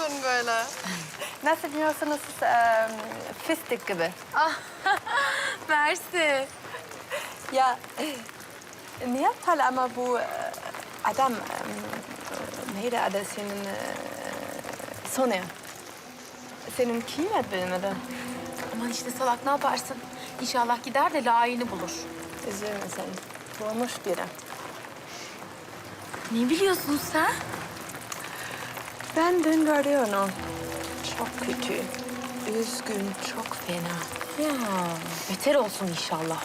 olmuşsun böyle. Nasıl diyorsunuz eee, fıstık gibi. Ah, Mersi. Ya ne yapar ama bu adam eee, neydi adı senin eee, Soner. Senin kıymet bilmedi. Aman işte salak ne yaparsın? İnşallah gider de layığını bulur. Üzülme sen. Bulmuş biri. Ne biliyorsun sen? Ben dün gördüm onu. Çok kötü. Üzgün, çok fena. Ya, beter olsun inşallah.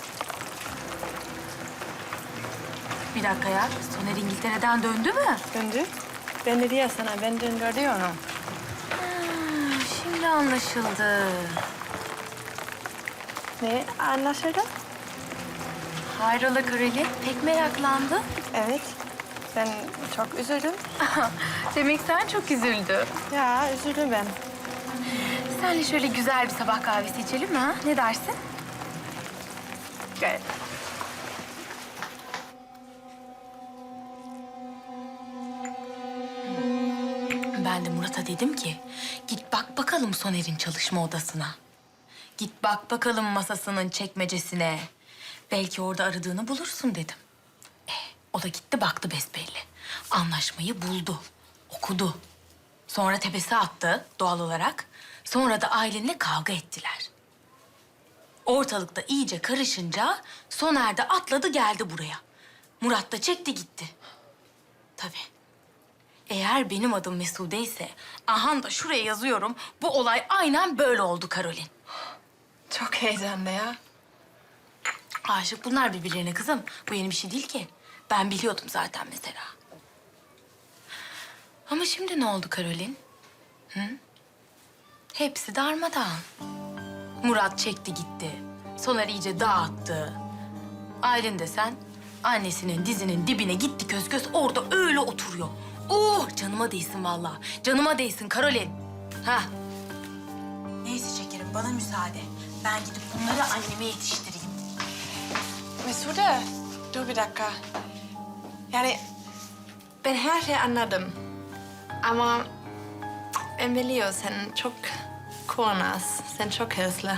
Bir dakika ya, Soner İngiltere'den döndü mü? Döndü. Ben de diye sana, ben dün gördüm onu. Şimdi anlaşıldı. Ne anlaşıldı? Hayrola Karolin, pek meraklandı. Evet. Ben çok üzüldüm. Demek sen çok üzüldün. Ya üzüldüm ben. Senle şöyle güzel bir sabah kahvesi içelim mi ha? Ne dersin? Gel. Ben de Murat'a dedim ki, git bak bakalım Soner'in çalışma odasına. Git bak bakalım masasının çekmecesine. Belki orada aradığını bulursun dedim. O da gitti baktı besbelli. Anlaşmayı buldu, okudu. Sonra tepesi attı doğal olarak. Sonra da ailenle kavga ettiler. Ortalıkta iyice karışınca Soner de atladı geldi buraya. Murat da çekti gitti. Tabii. Eğer benim adım Mesude ise, ahan da şuraya yazıyorum, bu olay aynen böyle oldu Karolin. Çok heyecanlı ya. Aşık bunlar birbirlerine kızım. Bu yeni bir şey değil ki. Ben biliyordum zaten mesela. Ama şimdi ne oldu Karolin? Hı? Hepsi darmadağın. Murat çekti gitti. Soner iyice dağıttı. Aylin de sen annesinin dizinin dibine gitti köz köz orada öyle oturuyor. Oh canıma değsin vallahi. Canıma değsin Karolin. Ha Neyse şekerim bana müsaade. Ben gidip bunları anneme yetiştireyim. Mesude, dur bir dakika. Yani ben her şeyi anladım. Ama ben sen çok kurnaz, sen çok hırslı.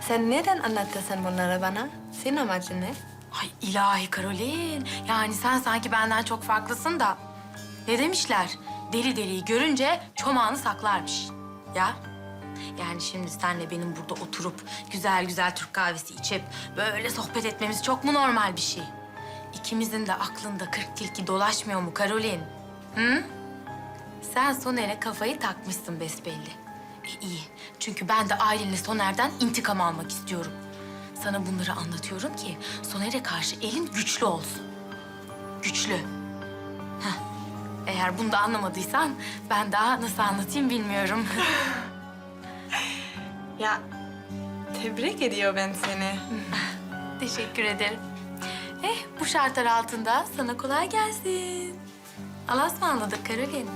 Sen neden anlatırsın bunları bana? Senin amacın ne? Ay ilahi Karolin. Yani sen sanki benden çok farklısın da. Ne demişler? Deli deliyi görünce çomağını saklarmış. Ya? Yani şimdi senle benim burada oturup güzel güzel Türk kahvesi içip böyle sohbet etmemiz çok mu normal bir şey? İkimizin de aklında kırk tilki dolaşmıyor mu Karolin? Hı? Sen Soner'e kafayı takmışsın besbelli. E iyi. Çünkü ben de ailenle Soner'den intikam almak istiyorum. Sana bunları anlatıyorum ki Soner'e karşı elin güçlü olsun. Güçlü. Heh. Eğer bunu da anlamadıysan ben daha nasıl anlatayım bilmiyorum. Ya tebrik ediyor ben seni. Teşekkür ederim. Eh bu şartlar altında sana kolay gelsin. Allah'a ısmarladık Karolin.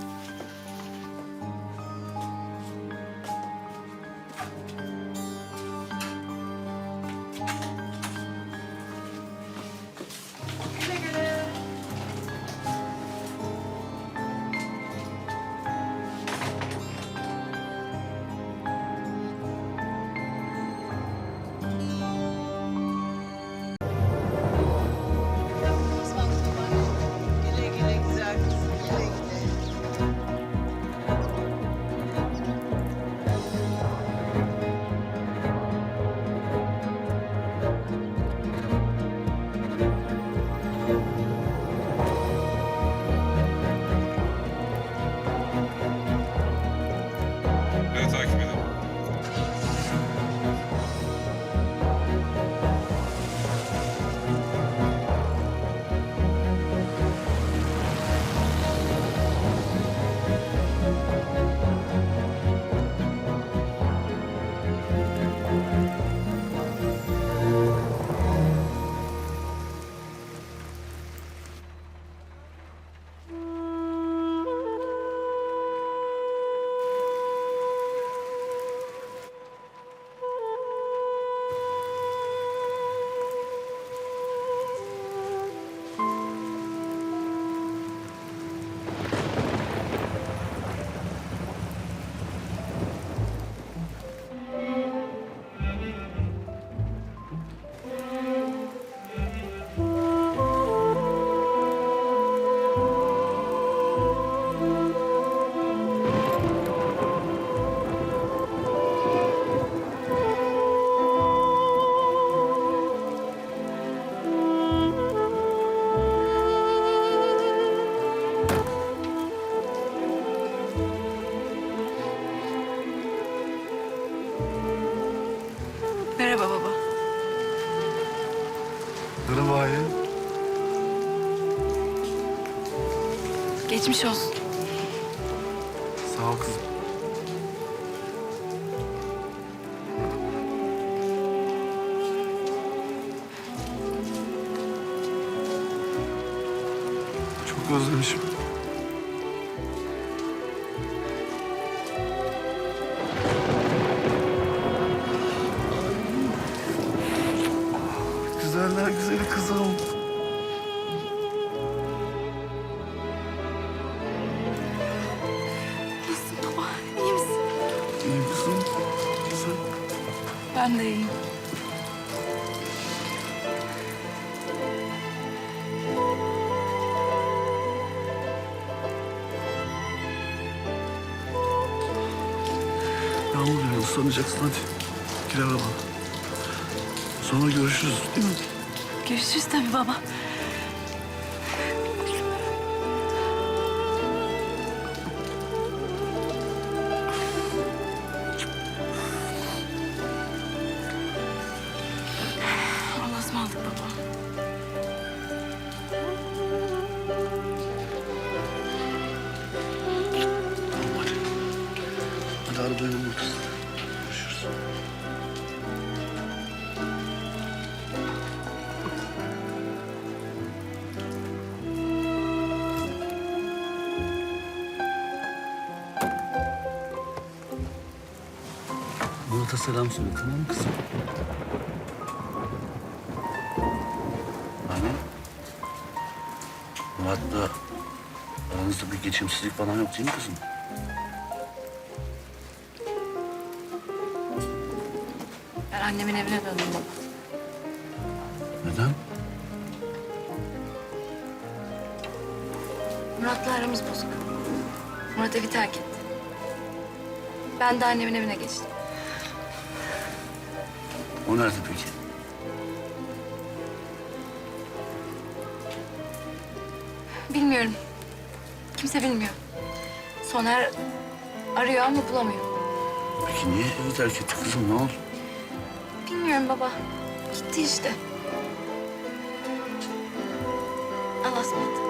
Merhaba Aylin. Geçmiş olsun. Sağ ol kızım. Çok özlemişim. Ben de iyiyim. Yağmur yağıyor, ıslanacaksın hadi. Gir araba. Sonra görüşürüz değil mi? Görüşürüz tabii baba. Buradasın. Görüşürüz. Murat'a selam söyle tamam mı kızım? Anne. Murat'la aranızda bir geçimsizlik falan yok değil mi kızım? Annemin evine döndüm baba. Neden? Murat'la aramız bozuk. Murat evi terk etti. Ben de annemin evine geçtim. O nerede peki? Bilmiyorum. Kimse bilmiyor. Soner arıyor ama bulamıyor. Peki niye evi terk etti kızım? Ne oldu? Bilmiyorum baba. Gitti işte. Allah'a ısmarladık.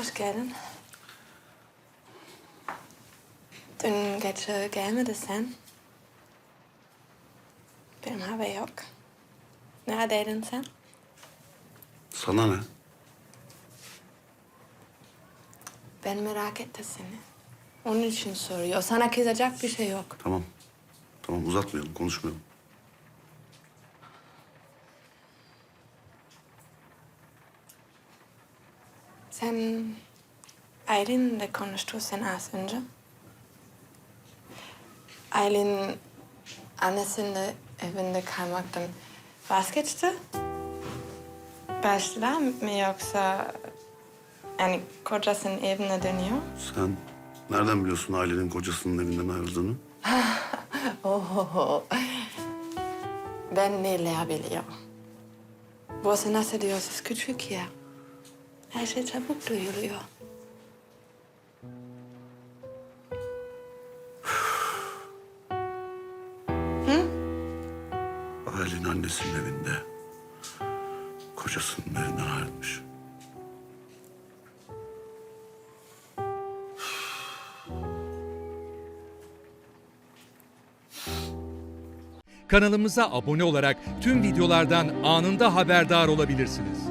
Hoş geldin. Dün gece gelmedi sen. Benim haber yok. Neredeydin sen? Sana ne? Ben merak ettim seni. Onun için soruyor. Sana kızacak bir şey yok. Tamam. Tamam uzatmayalım, konuşmayalım. Sen Aylin'le konuştun sen az önce. Aylin annesinin evinde kalmaktan vazgeçti. Başlar mı yoksa yani kocasının evine dönüyor? Sen nereden biliyorsun ailenin kocasının evinden ayrıldığını? Oho. Ben neler biliyor. Burası nasıl diyorsunuz küçük ya. Her şey çabuk duyuluyor. Ailenin annesinin evinde. Kocasının evinden ayrılmış. Kanalımıza abone olarak tüm videolardan anında haberdar olabilirsiniz.